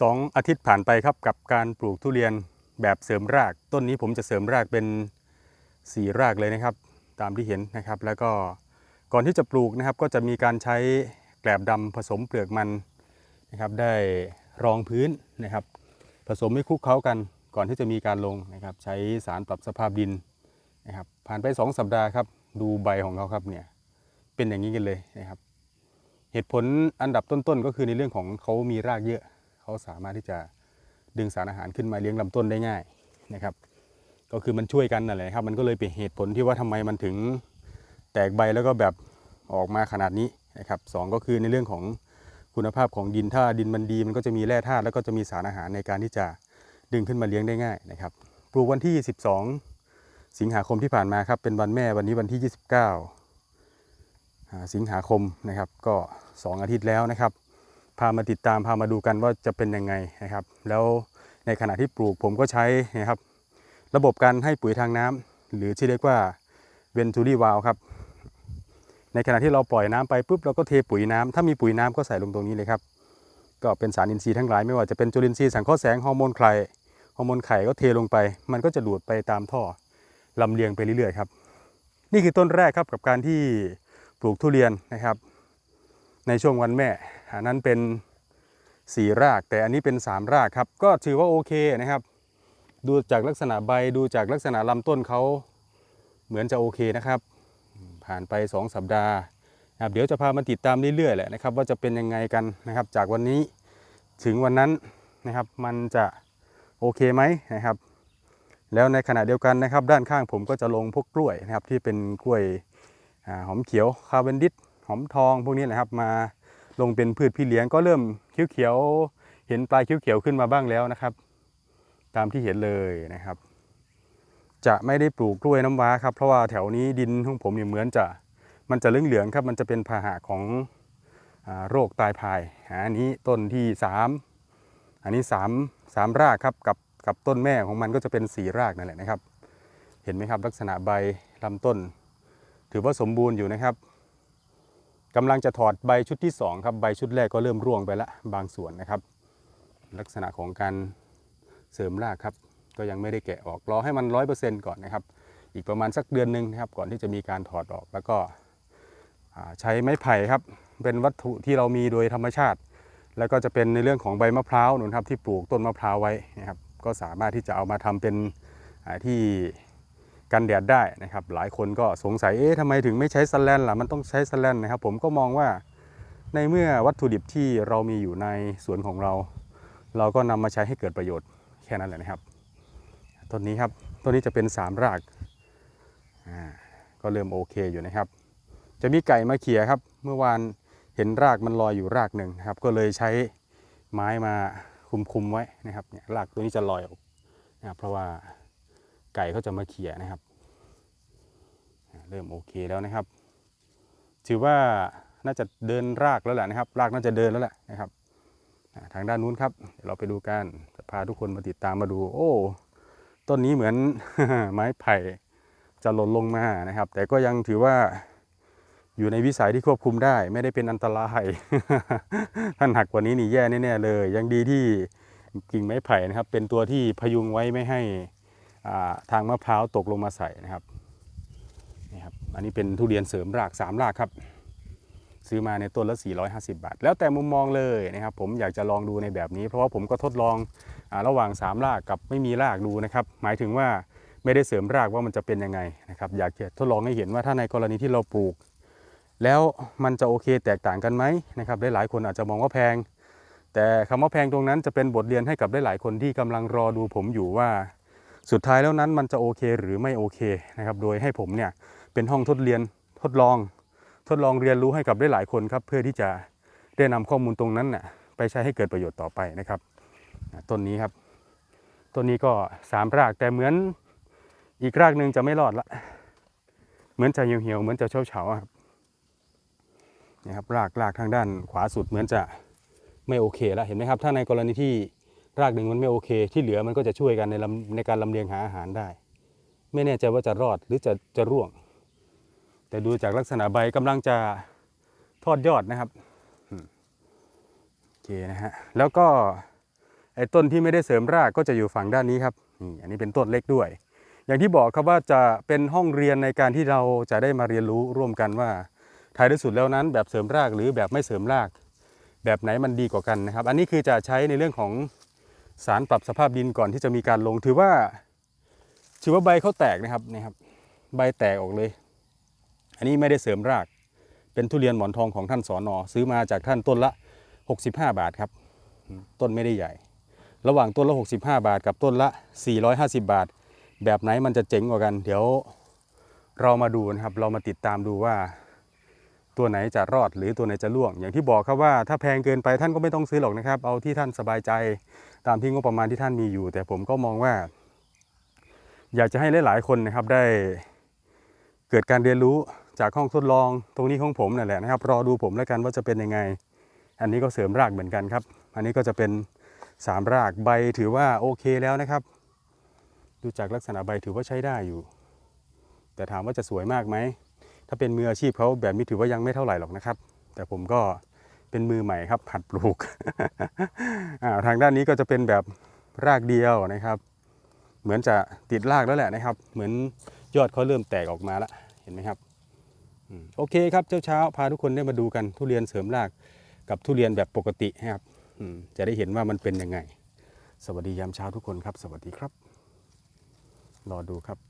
สองอาทิตย์ผ่านไปครับกับการปลูกทุเรียนแบบเสริมราก ต้นนี้ผมจะเสริมรากเป็นสีรากเลยนะครับ ตามที่เห็นนะครับ แล้วก็ก่อนที่จะปลูกนะครับ ก็จะมีการใช้แกลบดำผสมเปลือกมันนะครับ ได้รองพื้นนะครับ ผสมให้คลุกเคล้ากันก่อนที่จะมีการลงนะครับ ใช้สารปรับสภาพดินนะครับ ผ่านไป 2 สัปดาห์ครับดูใบของเขาครับเนี่ยเป็นอย่างนี้กันเลยนะครับ เหตุผลอันดับต้นๆก็คือในเรื่องของเขามีรากเยอะ เขาสามารถที่จะดึงสารอาหารขึ้นมาเลี้ยงลำต้นได้ง่ายนะครับ ก็คือมันช่วยกันนั่นแหละครับ มันก็เลยเป็นเหตุผลที่ว่าทำไมมันถึงแตกใบแล้วก็แบบออกมาขนาดนี้นะครับสองก็คือในเรื่องของคุณภาพของดินถ้าดินมันดีมันก็จะมีแร่ธาตุแล้วก็จะมีสารอาหารในการที่จะดึงขึ้นมาเลี้ยงได้ง่ายนะครับปลูกวันที่ 12 สิงหาคมที่ผ่านมาครับเป็นวันแม่วันนี้วันที่ 29 สิงหาคมนะครับก็ 2 อาทิตย์แล้วนะครับ พามาติดตามพามาดูกันว่าจะเป็นยังไงนะครับ แล้วในขณะที่ปลูกผมก็ใช้นะครับ ระบบการให้ปุ๋ยทางน้ำหรือที่เรียกว่าเวนทูรี่วาลครับ ในขณะที่เราปล่อยน้ำไปปุ๊บเราก็เทปุ๋ยน้ำถ้ามีปุ๋ยน้ำก็ใส่ลงตรงนี้เลยครับ ก็เป็นสารอินทรีย์ทั้งหลายไม่ว่าจะเป็นจุลินทรีย์สังเคราะห์แสงฮอร์โมนไข่ฮอร์โมนไข่ก็เทลงไป มันก็จะดูดไปตามท่อลำเลียงไปเรื่อยๆครับ นี่คือต้นแรกครับกับการที่ปลูกทุเรียนนะครับ ในช่วงวันแม่ อันนั้นเป็นสี่ราก แต่อันนี้เป็นสามรากครับ ก็ถือว่าโอเคนะครับ ดูจากลักษณะใบดูจากลักษณะลำต้นเขาเหมือนจะโอเคนะครับ ผ่านไป 2 สัปดาห์นะครับเดี๋ยวจะพามาติดตามเรื่อยๆแหละนะครับ ว่าจะเป็นยังไงกันนะครับ จากวันนี้ถึงวันนั้นนะครับ มันจะโอเคไหมนะครับ แล้วในขณะเดียวกันนะครับ ด้านข้างผมก็จะลงพวกกล้วยนะครับ ที่เป็นกล้วยอหอมเขียวคาเวนดิสหอมทองพวกนี้นะครับมา ลงเป็นพืชพี่เลี้ยงก็เริ่มเขียวๆเห็นปลายเขียวๆขึ้นมาบ้างแล้วนะครับ ตามที่เห็นเลยนะครับ จะไม่ได้ปลูกกล้วยน้ำว้าครับ เพราะว่าแถวนี้ดินของผมเนี่ยเหมือนจะมันจะเหลืองๆครับ มันจะเป็นพาหะของอโรคตายพายอาอันนี้ต้นที่ 3 อันนี้ 3 3 รากครับกับกับต้นแม่ของมันก็จะเป็นสีรากนั่นแหละนะครับ เห็นไหมครับลักษณะใบลำต้น ถือว่าสมบูรณ์อยู่นะครับ กำลังจะถอดใบชุดที่สองครับใบชุดแรกก็เริ่มร่วงไปละบางส่วนนะครับ ลักษณะของการเสริมรากครับ ก็ยังไม่ได้แกะออกรอให้มันร้อยเปอร์เซ็นต์ก่อนนะครับ อีกประมาณสักเดือนหนึ่งนะครับ ก่อนที่จะมีการถอดออกแล้วก็ใช้ไม้ไผ่ครับ เป็นวัตถุที่เรามีโดยธรรมชาติ แล้วก็จะเป็นในเรื่องของใบมะพร้าวนู่นครับที่ปลูกต้นมะพร้าวไว้นะครับ ก็สามารถที่จะเอามาทำเป็นที่ กันแดดได้นะครับ หลายคนก็สงสัยเอ๊ะทำไมถึงไม่ใช้สแลนล่ะมันต้องใช้สแลนนะครับ ผมก็มองว่าในเมื่อวัตถุดิบที่เรามีอยู่ในสวนของเรา เราก็นำมาใช้ให้เกิดประโยชน์แค่นั้นแหละนะครับต้นนี้ครับต้นนี้จะเป็นสามรากอ่าก็เริ่มโอเคอยู่นะครับ จะมีไก่มาเขี่ยครับ เมื่อวานเห็นรากมันลอยอยู่รากหนึ่งครับ ก็เลยใช้ไม้มาคุมคุมไว้นะครับเนี่ยรากตัวนี้จะลอยออกนะครับเพราะว่า ไก่เขาจะมาเขี่ยนะครับ เริ่มโอเคแล้วนะครับ ถือว่าน่าจะเดินรากแล้วแหละนะครับ รากน่าจะเดินแล้วแหละนะครับทางด้านนู้นครับเดี๋ยวเราไปดูกันจะพาทุกคนมาติดตามมาดู โอ้ต้นนี้เหมือนไม้ไผ่จะหล่นลงมานะครับ แต่ก็ยังถือว่าอยู่ในวิสัยที่ควบคุมได้ ไม่ได้เป็นอันตรายท่านหักกว่านี้นี่แย่แน่ๆเลย ยังดีที่กิ่งไม้ไผ่นะครับ เป็นตัวที่พยุงไว้ไม่ให้ ทางมะพร้าวตกลงมาใส่นะครับนี่ครับ อันนี้เป็นทุเรียนเสริมรากสามรากครับ ซื้อมาในต้นละ 450 บาท แล้วแต่มุมมองเลยนะครับ ผมอยากจะลองดูในแบบนี้ เพราะว่าผมก็ทดลองอระหว่าง 3 รากกับไม่มีรากดูนะครับ หมายถึงว่าไม่ได้เสริมรากว่ามันจะเป็นยังไงนะครับ อยากจะทดลองให้เห็นว่าถ้าในกรณีที่เราปลูก แล้วมันจะโอเคแตกต่างกันไหมนะครับหลายๆคนอาจจะมองว่าแพงแต่คำว่าแพงตรงนั้นจะเป็นบทเรียนให้กับหลายๆคนที่กำลังรอดูผมอยู่ว่า สุดท้ายแล้วนั้นมันจะโอเคหรือไม่โอเคนะครับโดยให้ผมเนี่ยเป็นห้องทดเรียนทดลอง ทดลองเรียนรู้ให้กับได้หลายคนครับเพื่อที่จะได้นำข้อมูลตรงนั้นน่ะไปใช้ให้เกิดประโยชน์ต่อไปนะครับต้นนี้ครับต้นนี้ก็สามรากแต่เหมือนอีกรากหนึ่งจะไม่รอดละเหมือนจะเหี่ยวๆเหมือนจะเฉาๆครับนี่ครับรากรากทางด้านขวาสุดเหมือนจะไม่โอเคแล้วเห็นไหมครับ ถ้าในกรณีที่ รากหนึ่งมันไม่โอเค ที่เหลือมันก็จะช่วยกันในในการลำเลียงหาอาหารได้ ไม่แน่ใจว่าจะรอดหรือจะจะร่วง แต่ดูจากลักษณะใบกำลังจะทอดยอดนะครับโอเคนะฮะแล้วก็ไอ้ต้นที่ไม่ได้เสริมรากก็จะอยู่ฝั่งด้านนี้ครับนี่อันนี้เป็นต้นเล็กด้วย อย่างที่บอกครับว่าจะเป็นห้องเรียนในการที่เราจะได้มาเรียนรู้ร่วมกันว่าท้ายที่สุดแล้วนั้นแบบเสริมรากหรือแบบไม่เสริมราก แบบไหนมันดีกว่ากันนะครับ อันนี้คือจะใช้ในเรื่องของ สารปรับสภาพดินก่อนที่จะมีการลงถือว่า ถือว่าใบเขาแตกนะครับนี่ครับ ใบแตกออกเลย อันนี้ไม่ได้เสริมราก เป็นทุเรียนหมอนทองของท่านสอนอซื้อมาจากท่านต้นละ 65 บาทครับ ต้นไม่ได้ใหญ่ ระหว่างต้นละ 65 บาท กับต้นละ 450 บาท แบบไหนมันจะเจ๋งกว่ากัน เดี๋ยวเรามาดูนะครับ เรามาติดตามดูว่า ตัวไหนจะรอดหรือตัวไหนจะล่วง อย่างที่บอกครับว่าถ้าแพงเกินไปท่านก็ไม่ต้องซื้อหรอกนะครับ เอาที่ท่านสบายใจตามที่งบประมาณที่ท่านมีอยู่ แต่ผมก็มองว่า อยากจะให้หลายๆคนนะครับได้เกิดการเรียนรู้จากห้องทดลองตรงนี้ของผมนั่นแหละนะครับ รอดูผมแล้วกันว่าจะเป็นยังไง อันนี้ก็เสริมรากเหมือนกันครับ อันนี้ก็จะเป็นสามรากใบถือว่าโอเคแล้วนะครับ ดูจากลักษณะใบถือว่าใช้ได้อยู่ แต่ถามว่าจะสวยมากไหม ถ้าเป็นมืออาชีพเขาแบบนี้ถือว่ายังไม่เท่าไหร่หรอกนะครับ แต่ผมก็เป็นมือใหม่ครับหัดปลูกทางด้านนี้ก็จะเป็นแบบรากเดียวนะครับ เหมือนจะติดรากแล้วแหละนะครับ เหมือนยอดเขาเริ่มแตกออกมาแล้วเห็นไหมครับโอเคครับเช้าเช้าๆพาทุกคนได้มาดูกันทุเรียนเสริมรากกับทุเรียนแบบปกตินะครับจะได้เห็นว่ามันเป็นยังไง สวัสดียามเช้าทุกคนครับ สวัสดีครับ รอดูครับ